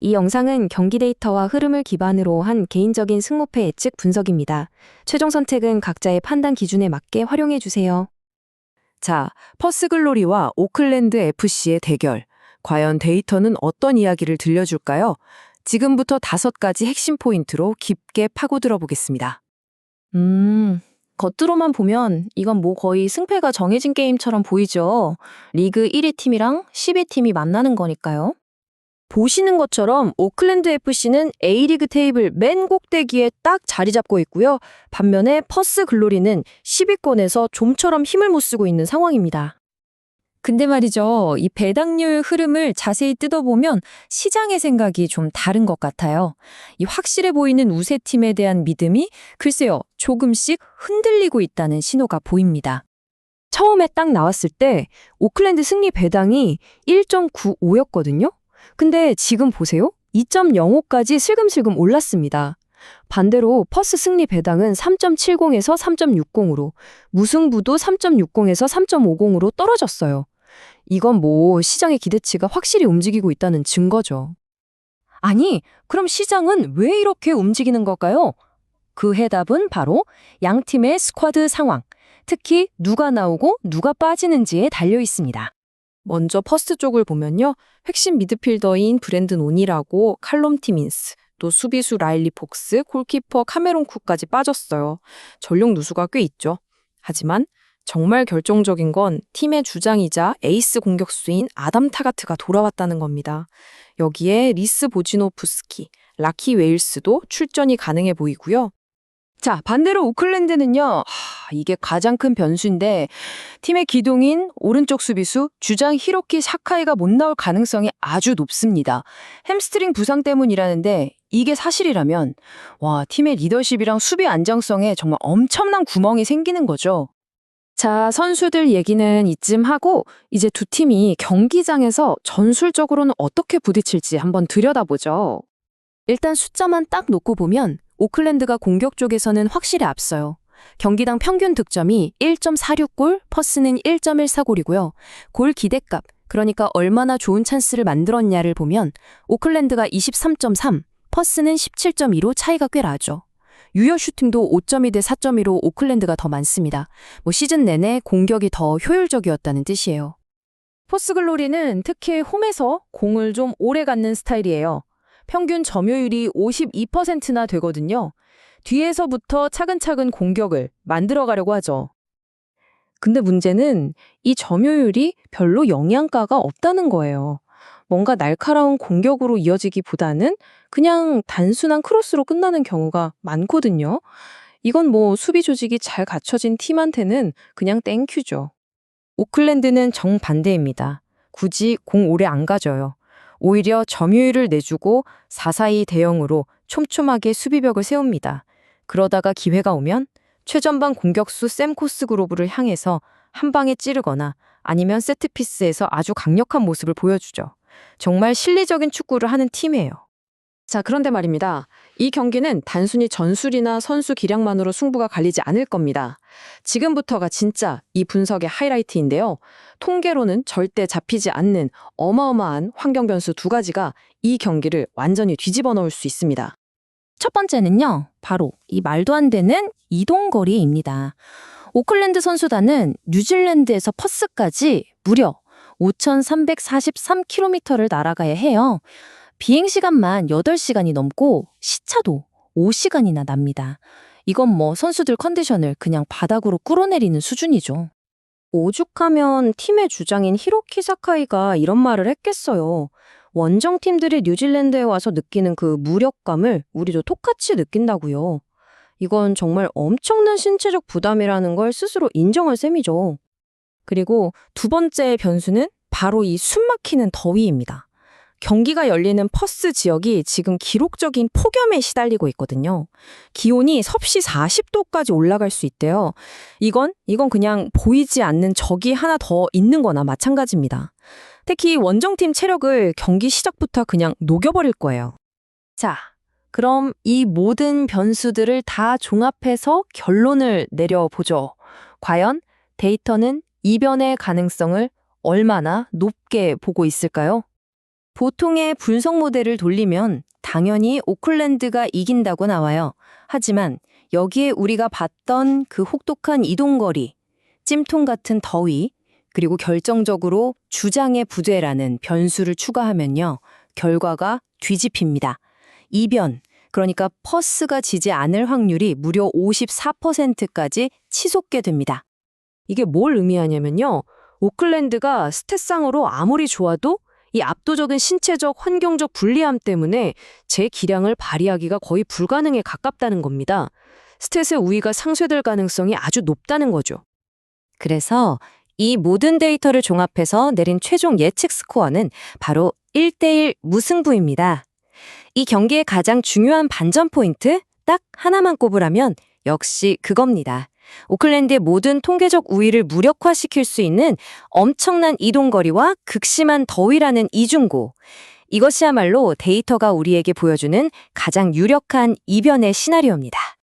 이 영상은 경기 데이터와 흐름을 기반으로 한 개인적인 승모패 예측 분석입니다. 최종 선택은 각자의 판단 기준에 맞게 활용해 주세요. 자, 퍼스글로리와 오클랜드 FC의 대결. 과연 데이터는 어떤 이야기를 들려줄까요? 지금부터 다섯 가지 핵심 포인트로 깊게 파고들어 보겠습니다. 음, 겉으로만 보면 이건 뭐 거의 승패가 정해진 게임처럼 보이죠. 리그 1위 팀이랑 10위 팀이 만나는 거니까요. 보시는 것처럼 오클랜드 FC는 A리그 테이블 맨 꼭대기에 딱 자리 잡고 있고요. 반면에 퍼스 글로리는 10위권에서 좀처럼 힘을 못 쓰고 있는 상황입니다. 근데 말이죠. 이 배당률 흐름을 자세히 뜯어보면 시장의 생각이 좀 다른 것 같아요. 이 확실해 보이는 우세팀에 대한 믿음이 글쎄요, 조금씩 흔들리고 있다는 신호가 보입니다. 처음에 딱 나왔을 때 오클랜드 승리 배당이 1.95였거든요? 근데 지금 보세요. 2.05까지 슬금슬금 올랐습니다. 반대로 퍼스 승리 배당은 3.70에서 3.60으로, 무승부도 3.60에서 3.50으로 떨어졌어요. 이건 뭐 시장의 기대치가 확실히 움직이고 있다는 증거죠. 아니, 그럼 시장은 왜 이렇게 움직이는 걸까요? 그 해답은 바로 양 팀의 스쿼드 상황, 특히 누가 나오고 누가 빠지는지에 달려 있습니다. 먼저 퍼스트 쪽을 보면요. 핵심 미드필더인 브랜든 온이라고 칼롬 티민스, 또 수비수 라일리 폭스, 골키퍼 카메론 쿡까지 빠졌어요. 전력 누수가 꽤 있죠. 하지만 정말 결정적인 건 팀의 주장이자 에이스 공격수인 아담 타가트가 돌아왔다는 겁니다. 여기에 리스 보지노프스키, 라키 웨일스도 출전이 가능해 보이고요. 자, 반대로 오클랜드는요, 하, 이게 가장 큰 변수인데, 팀의 기동인 오른쪽 수비수 주장 히로키 사카이가 못 나올 가능성이 아주 높습니다. 햄스트링 부상 때문이라는데, 이게 사실이라면, 와, 팀의 리더십이랑 수비 안정성에 정말 엄청난 구멍이 생기는 거죠. 자, 선수들 얘기는 이쯤 하고, 이제 두 팀이 경기장에서 전술적으로는 어떻게 부딪힐지 한번 들여다보죠. 일단 숫자만 딱 놓고 보면, 오클랜드가 공격 쪽에서는 확실히 앞서요. 경기당 평균 득점이 1.46골, 퍼스는 1.14골이고요. 골 기대값, 그러니까 얼마나 좋은 찬스를 만들었냐를 보면 오클랜드가 23.3, 퍼스는 17.2로 차이가 꽤 나죠. 유효 슈팅도 5.2 대 4.2로 오클랜드가 더 많습니다. 뭐 시즌 내내 공격이 더 효율적이었다는 뜻이에요. 포스글로리는 특히 홈에서 공을 좀 오래 갖는 스타일이에요. 평균 점유율이 52%나 되거든요. 뒤에서부터 차근차근 공격을 만들어 가려고 하죠. 근데 문제는 이 점유율이 별로 영양가가 없다는 거예요. 뭔가 날카로운 공격으로 이어지기보다는 그냥 단순한 크로스로 끝나는 경우가 많거든요. 이건 뭐 수비 조직이 잘 갖춰진 팀한테는 그냥 땡큐죠. 오클랜드는 정반대입니다. 굳이 공 오래 안 가져요. 오히려 점유율을 내주고 4-4-2 대형으로 촘촘하게 수비벽을 세웁니다. 그러다가 기회가 오면 최전방 공격수 샘 코스 그로브를 향해서 한 방에 찌르거나 아니면 세트피스에서 아주 강력한 모습을 보여주죠. 정말 실리적인 축구를 하는 팀이에요. 자, 그런데 말입니다. 이 경기는 단순히 전술이나 선수 기량만으로 승부가 갈리지 않을 겁니다. 지금부터가 진짜 이 분석의 하이라이트인데요. 통계로는 절대 잡히지 않는 어마어마한 환경 변수 두 가지가 이 경기를 완전히 뒤집어 놓을 수 있습니다. 첫 번째는요, 바로 이 말도 안 되는 이동 거리입니다. 오클랜드 선수단은 뉴질랜드에서 퍼스까지 무려 5,343km를 날아가야 해요. 비행시간만 8시간이 넘고 시차도 5시간이나 납니다. 이건 뭐 선수들 컨디션을 그냥 바닥으로 끌어내리는 수준이죠. 오죽하면 팀의 주장인 히로키 사카이가 이런 말을 했겠어요. 원정 팀들이 뉴질랜드에 와서 느끼는 그 무력감을 우리도 똑같이 느낀다고요. 이건 정말 엄청난 신체적 부담이라는 걸 스스로 인정할 셈이죠. 그리고 두 번째 변수는 바로 이 숨막히는 더위입니다. 경기가 열리는 퍼스 지역이 지금 기록적인 폭염에 시달리고 있거든요. 기온이 섭씨 40도까지 올라갈 수 있대요. 이건, 이건 그냥 보이지 않는 적이 하나 더 있는 거나 마찬가지입니다. 특히 원정팀 체력을 경기 시작부터 그냥 녹여버릴 거예요. 자, 그럼 이 모든 변수들을 다 종합해서 결론을 내려보죠. 과연 데이터는 이변의 가능성을 얼마나 높게 보고 있을까요? 보통의 분석 모델을 돌리면 당연히 오클랜드가 이긴다고 나와요. 하지만 여기에 우리가 봤던 그 혹독한 이동거리, 찜통 같은 더위, 그리고 결정적으로 주장의 부재라는 변수를 추가하면요. 결과가 뒤집힙니다. 이변, 그러니까 퍼스가 지지 않을 확률이 무려 54%까지 치솟게 됩니다. 이게 뭘 의미하냐면요. 오클랜드가 스탯상으로 아무리 좋아도 이 압도적인 신체적, 환경적 불리함 때문에 제 기량을 발휘하기가 거의 불가능에 가깝다는 겁니다. 스탯의 우위가 상쇄될 가능성이 아주 높다는 거죠. 그래서 이 모든 데이터를 종합해서 내린 최종 예측 스코어는 바로 1대1 무승부입니다. 이 경기의 가장 중요한 반전 포인트 딱 하나만 꼽으라면 역시 그겁니다. 오클랜드의 모든 통계적 우위를 무력화시킬 수 있는 엄청난 이동거리와 극심한 더위라는 이중고. 이것이야말로 데이터가 우리에게 보여주는 가장 유력한 이변의 시나리오입니다.